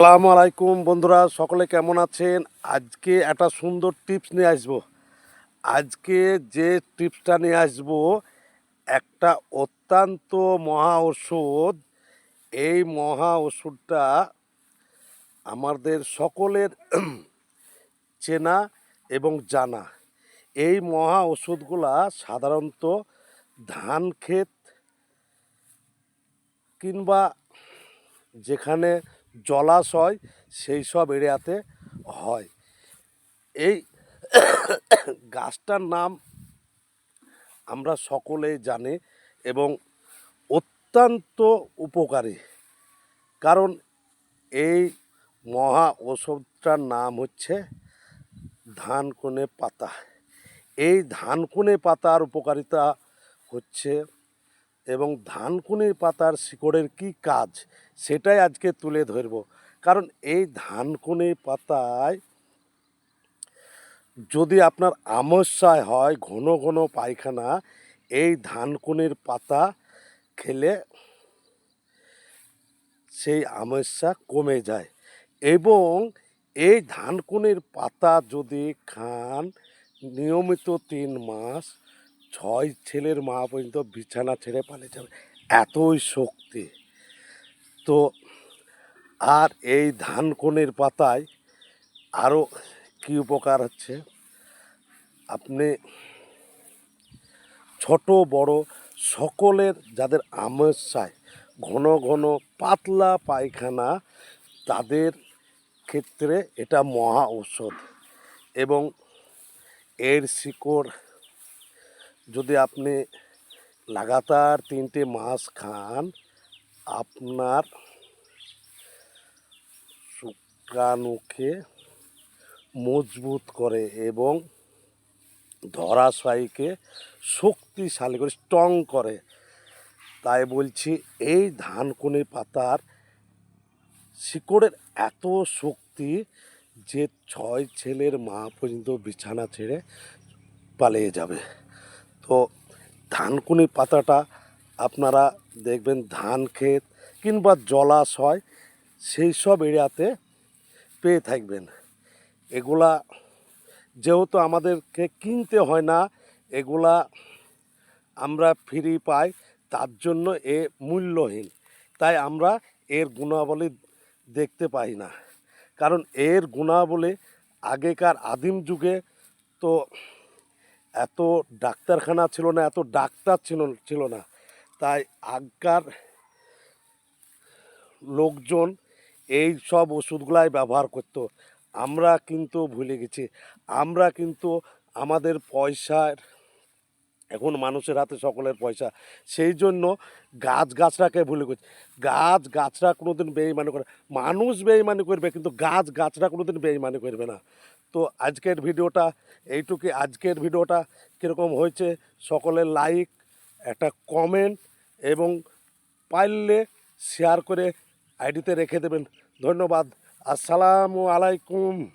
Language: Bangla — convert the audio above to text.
আসসালামু আলাইকুম বন্ধুরা, সকলে কেমন আছেন? আজকে একটা সুন্দর টিপস নিয়ে আসব। আজকে যে টিপসটা নিয়ে আসব, একটা অত্যন্ত মহা ওষুধ এই মহা ওষুধটা আমাদের সকলের চেনা এবং জানা। এই মহা ওষুধগুলা সাধারণত ধান ক্ষেত কিংবা যেখানে জলাশয় সেই সব এরিয়াতে হয়। এই গাছটার নাম আমরা সকলেই জানি এবং অত্যন্ত উপকারী। কারণ এই মহা ওষুধটার নাম হচ্ছে ধানকুনে পাতা। এই ধানকুনে পাতার উপকারিতা হচ্ছে এবং ধানকুনি পাতার শিকড়ের কি কাজ? সেটাই আজকে তুলে ধরব। কারণ এই ধানকুনি পাতায় যদি আপনার আমস্যায় হয়, ঘন ঘন পায়খানা, এই ধানকুনির পাতা খেলে সেই আমস্যা কমে যায়। এবং এই ধানকুনির পাতা যদি খান, নিয়মিত তিন মাস ছয় ছেলের মা পর্যন্ত বিছানা ছেড়ে পালিয়ে যাবে। এতই শক্তি। তো আর এই ধানকুনির পাতায় আরও কী উপকার হচ্ছে? আপনি ছোট, বড় সকলের যাদের আমেজ আমস্যায় ঘন ঘন, পাতলা পায়খানা, তাদের ক্ষেত্রে এটা মহা ঔষধ। এবং এর শিকড় যদি আপনি লাগাতার তিনটে মাস খান, আপনার শুক্রাণুকে মজবুত করে এবং ধরাশয়কে শক্তিশালী করে স্ট্রং করে। তাই বলছি, এই ধানকুনি পাতার শিকড়ের এত শক্তি যে ছয় ছেলের মা পর্যন্ত বিছানা ছেড়ে পালিয়ে যাবে। তো ধানকুনি পাতাটা আপনারা দেখবেন ধান ক্ষেত কিংবা জলাশয় সেই সব এরিয়াতে পেয়ে থাকবেন। এগুলা যেহেতু আমাদেরকে কিনতে হয় না, এগুলা আমরা ফ্রি পাই, তার জন্য এ মূল্যহীন। তাই আমরা এর গুণাবলী দেখতে পাই না। কারণ এর গুণাবলী আগেকার আদিম যুগে তো এত ডাক্তারখানা ছিল না, এত ডাক্তার ছিল ছিল না। তাই আগকার লোকজন এই সব ওষুধগুলাই ব্যবহার করতো। আমরা কিন্তু ভুলে গেছি। আমরা কিন্তু আমাদের পয়সার, এখন মানুষের হাতে সকলের পয়সা। সেই জন্য গাছ গাছরাকে ভুলে গেছি। গাছ গাছরা কোনোদিন বেইমানি করে, মানুষ বেইমানি করবে, কিন্তু গাছ গাছরা কোনোদিন বেইমানি করবে না। তো আজকের ভিডিওটা, এইটুকু আজকের ভিডিওটা কীরকম হয়েছে, সকলের লাইক একটা কমেন্ট এবং পারলে শেয়ার করে আইডিতে রেখে দেবেন। ধন্যবাদ। আসসালামু আলাইকুম।